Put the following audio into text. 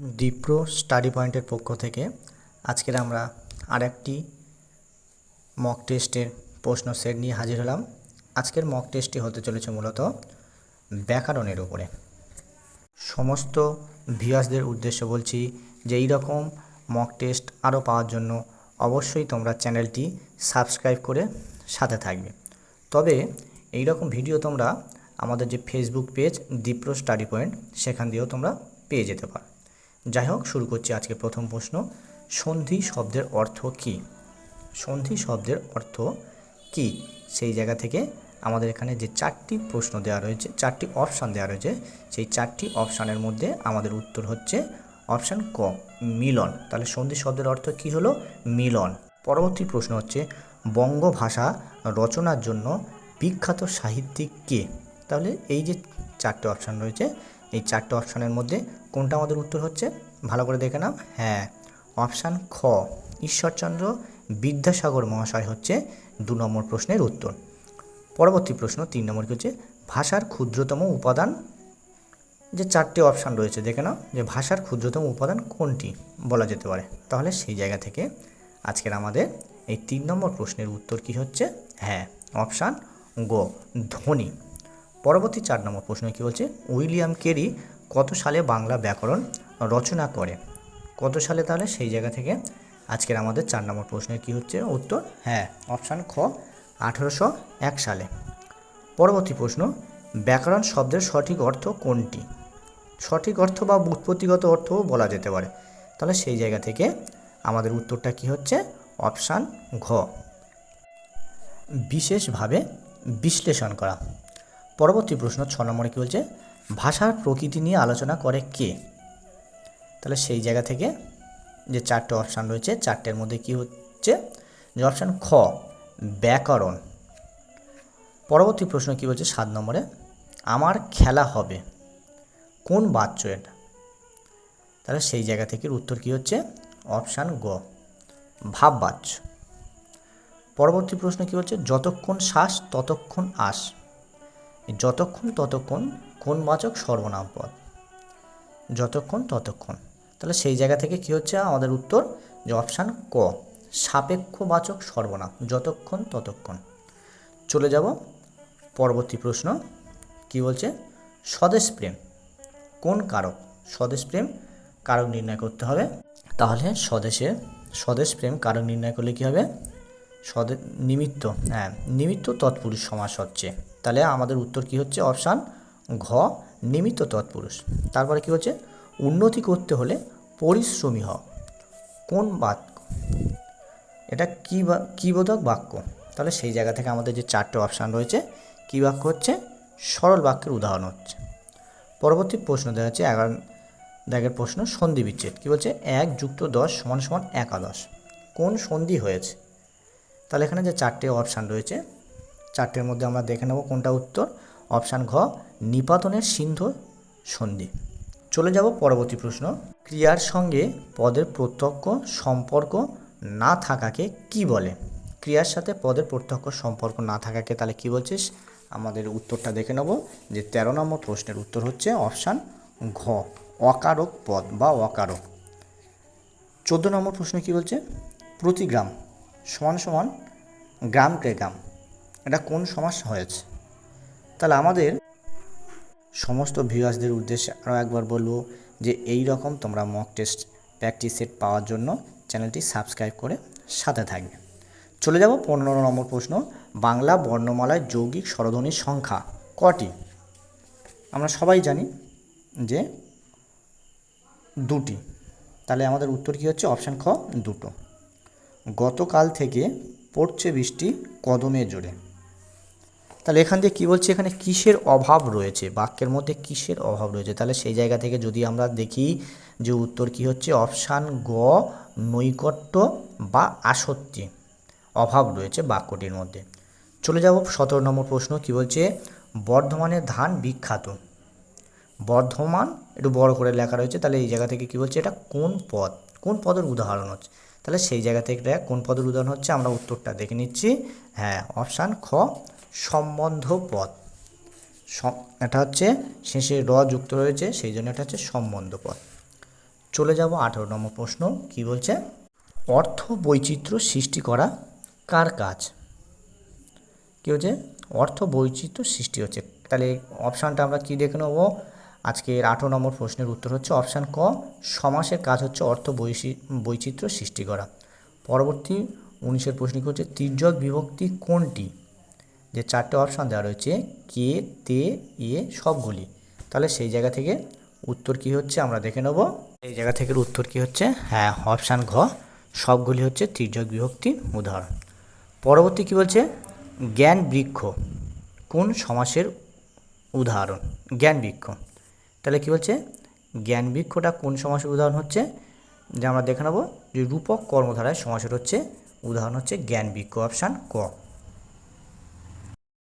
ডিপ্রো study পয়েন্টের পক্ষ থেকে আজকের আমরা আরেকটি মক টেস্টের প্রশ্ন সেট নিয়ে হাজির হলাম। আজকের মক টেস্টটি হতে চলেছে মূলত ব্যাকরণের উপরে। সমস্ত ভিউয়ার্সদের উদ্দেশ্য বলছি যে এই রকম মক টেস্ট আরও পাওয়ার জন্য অবশ্যই তোমরা চ্যানেলটি সাবস্ক্রাইব করে সাথে থাকবে। তবে এই রকম ভিডিও তোমরা আমাদের যে Facebook page Dipra study point সেখান দিয়েও তোমরা পেয়ে যেতে পারো। যাই হোক, শুরু করছি আজকে প্রথম প্রশ্ন। সন্ধি শব্দের অর্থ কী? সন্ধি শব্দের অর্থ কী? সেই জায়গা থেকে আমাদের এখানে যে চারটি প্রশ্ন দেওয়া রয়েছে, চারটি অপশান দেওয়া রয়েছে, সেই চারটি অপশানের মধ্যে আমাদের উত্তর হচ্ছে অপশান ক, মিলন। তাহলে সন্ধি শব্দের অর্থ কী হলো? মিলন। পরবর্তী প্রশ্ন হচ্ছে বঙ্গ ভাষা রচনার জন্য বিখ্যাত সাহিত্যিক কে? তাহলে এই যে চারটে অপশান রয়েছে এই চারটে অপশানের মধ্যে কোনটা আমাদের উত্তর হচ্ছে? ভালো করে দেখে নাও। হ্যাঁ অপশান খ, ঈশ্বরচন্দ্র বিদ্যাসাগর মহাশয় হচ্ছে দু নম্বর প্রশ্নের উত্তর। পরবর্তী প্রশ্ন, তিন নম্বর কি হচ্ছে? ভাষার ক্ষুদ্রতম উপাদান। যে চারটি অপশান রয়েছে, দেখে নাও, যে ভাষার ক্ষুদ্রতম উপাদান কোনটি? বলা যেতে পারে। তাহলে সেই জায়গা থেকে আজকের আমাদের এই তিন নম্বর প্রশ্নের উত্তর কি হচ্ছে? হ্যাঁ অপশান গ, ধ্বনি। পরবর্তী চার নম্বর প্রশ্ন কি বলছে? উইলিয়াম কেরি কত সালে বাংলা ব্যাকরণ রচনা করে? কত সালে তাহলে? সেই জায়গা থেকে। আজকের আমাদের চার নম্বর প্রশ্নের কি হচ্ছে? উত্তর? হ্যাঁ অপশান খ, আঠেরোশো এক সালে। পরবর্তী প্রশ্ন, ব্যাকরণ শব্দের সঠিক অর্থ কোনটি? সঠিক অর্থ বা উৎপত্তিগত অর্থও বলা যেতে পারে। তাহলে সেই জায়গা থেকে আমাদের উত্তরটা কি হচ্ছে? অপশান ঘ। বিশেষভাবে বিশ্লেষণ করা। পরবর্তী প্রশ্ন ছ নম্বরে কী বলছে? ভাষার প্রকৃতি নিয়ে আলোচনা করে কে? তাহলে সেই জায়গা থেকে যে চারটে অপশান রয়েছে, চারটের মধ্যে কি হচ্ছে? যে অপশান খ, ব্যাকরণ। পরবর্তী প্রশ্ন কী বলছে? সাত নম্বরে, আমার খেলা হবে কোন বাচ্য এটা তাহলে সেই জায়গা থেকে উত্তর কী হচ্ছে? অপশান গ ভাব বাচ্য পরবর্তী প্রশ্ন কী হচ্ছে যতক্ষণ শ্বাস, ততক্ষণ আস যতক্ষণ, ততক্ষণ কোন বাচক সর্বনাম পদ। যতক্ষণ, ততক্ষণ। তাহলে সেই জায়গা থেকে কী হচ্ছে? আমাদের উত্তর যে অপশান ক সাপেক্ষবাচক সর্বনাম। যতক্ষণ, ততক্ষণ। চলে যাব পরবর্তী প্রশ্ন। কি বলছে? স্বদেশ প্রেম। কোন কারক? স্বদেশ প্রেম, কারক নির্ণয় করতে হবে। তাহলে স্বদেশে, স্বদেশ প্রেম, কারক নির্ণয় করলে কী হবে? স্বদে, নিমিত্ত হ্যাঁ নিমিত্ত তৎপুরুষ সমাস হচ্ছে। তাহলে আমাদের উত্তর কি হচ্ছে? অপশান ঘ, নিমিত্ত তৎপুরুষ। তারপরে কি হচ্ছে? উন্নতি করতে হলে পরিশ্রমী হ কোন বাক্য? এটা কী বা, কী বোধক বাক্য? তাহলে সেই জায়গা থেকে আমাদের যে চারটে অপশান রয়েছে, কী বাক্য হচ্ছে? সরল বাক্যের উদাহরণ হচ্ছে। পরবর্তী প্রশ্ন দেওয়া হচ্ছে এগারো দাগের প্রশ্ন, সন্ধি বিচ্ছেদ। কী বলছে? এক যুক্ত দশ সমান সমান একাদশ। কোন সন্ধি হয়েছে? তাহলে এখানে যে চারটে অপশান রয়েছে চারটের মধ্যে আমরা দেখে নেব কোনটা উত্তর। অপশান ঘ, নিপাতনের সিন্ধু সন্ধি। চলে যাব পরবর্তী প্রশ্ন। ক্রিয়ার সঙ্গে পদের প্রত্যক্ষ সম্পর্ক না থাকাকে কি বলে? ক্রিয়ার সাথে পদের প্রত্যক্ষ সম্পর্ক না থাকাকে তাহলে কি বলছিস? আমাদের উত্তরটা দেখে নেব যে তেরো নম্বর প্রশ্নের উত্তর হচ্ছে অপশান ঘ, অকারক পদ বা অকারক। চোদ্দ নম্বর প্রশ্ন কি বলছে? প্রতি গ্রাম সমান সমান গ্রাম কে গ্রাম? এটা কোন সমস্যা হয়েছে? তাহলে আমাদের সমস্ত ভিউয়ার্সদের উদ্দেশ্যে আরও একবার বলব যে এই রকম তোমরা মক টেস্ট প্র্যাকটিস সেট পাওয়ার জন্য চ্যানেলটি সাবস্ক্রাইব করে সাথে থাকবে। চলে যাব পনেরো নম্বর প্রশ্ন, বাংলা বর্ণমালায় যৌগিক স্বরধ্বনির সংখ্যা কটি? আমরা সবাই জানি যে দুটি। তাহলে আমাদের উত্তর কী হচ্ছে? অপশান খ, দুটো। গতকাল থেকে পড়ছে বৃষ্টি কদমে জোরে। তাহলে এখান দিয়ে কী বলছে? এখানে কিসের অভাব রয়েছে? বাক্যের মধ্যে কিসের অভাব রয়েছে? তাহলে সেই জায়গা থেকে যদি আমরা দেখি যে উত্তর কী হচ্ছে? অপশান গ, নৈকট্য বা আসক্তি। অভাব রয়েছে বাক্যটির মধ্যে। চলে যাব সতেরো নম্বর প্রশ্ন, কী বলছে? বর্ধমানের ধান বিখ্যাত। বর্ধমান, একটু বড় করে লেখা রয়েছে, তাহলে এই জায়গা থেকে কী বলছে? এটা কোন পদ? কোন পদের উদাহরণ হচ্ছে? তাহলে সেই জায়গা থেকে কোন পদের উদাহরণ হচ্ছে? আমরা উত্তরটা দেখে নিচ্ছি। হ্যাঁ অপশান খ সম্বন্ধ পদ এটা হচ্ছে শেষে র যুক্ত রয়েছে, সেই জন্য এটা হচ্ছে সম্বন্ধ পদ চলে যাব আঠারো নম্বর প্রশ্ন, কি বলছে? অর্থ বৈচিত্র্য সৃষ্টি করা কার কাজ? কী হচ্ছে অর্থ বৈচিত্র্য সৃষ্টি হচ্ছে। তাহলে অপশানটা আমরা কি দেখে নেব? আজকের আঠারো নম্বর প্রশ্নের উত্তর হচ্ছে অপশান ক, সমাসের কাজ হচ্ছে অর্থ বৈচিত্র্য সৃষ্টি করা। পরবর্তী উনিশের প্রশ্ন হচ্ছে? তির্যক বিভক্তি কোনটি? যে চারটে অপশান দেওয়া রয়েছে, কে, তে, এ, সবগুলি। তাহলে সেই জায়গা থেকে উত্তর কি হচ্ছে আমরা দেখে নেব। এই জায়গা থেকে উত্তর কি হচ্ছে? হ্যাঁ অপশান ঘ। সবগুলি হচ্ছে তির্যক বিভক্তি উদাহরণ। পরবর্তী কি বলছে? জ্ঞান বৃক্ষ কোন সমাসের উদাহরণ? জ্ঞান বৃক্ষ। তাহলে কি বলছে? জ্ঞান বৃক্ষটা কোন সমাসের উদাহরণ হচ্ছে? যে আমরা দেখে নেব যে রূপক কর্মধারায় সমাসের হচ্ছে, উদাহরণ হচ্ছে জ্ঞান বৃক্ষ অপশান ক।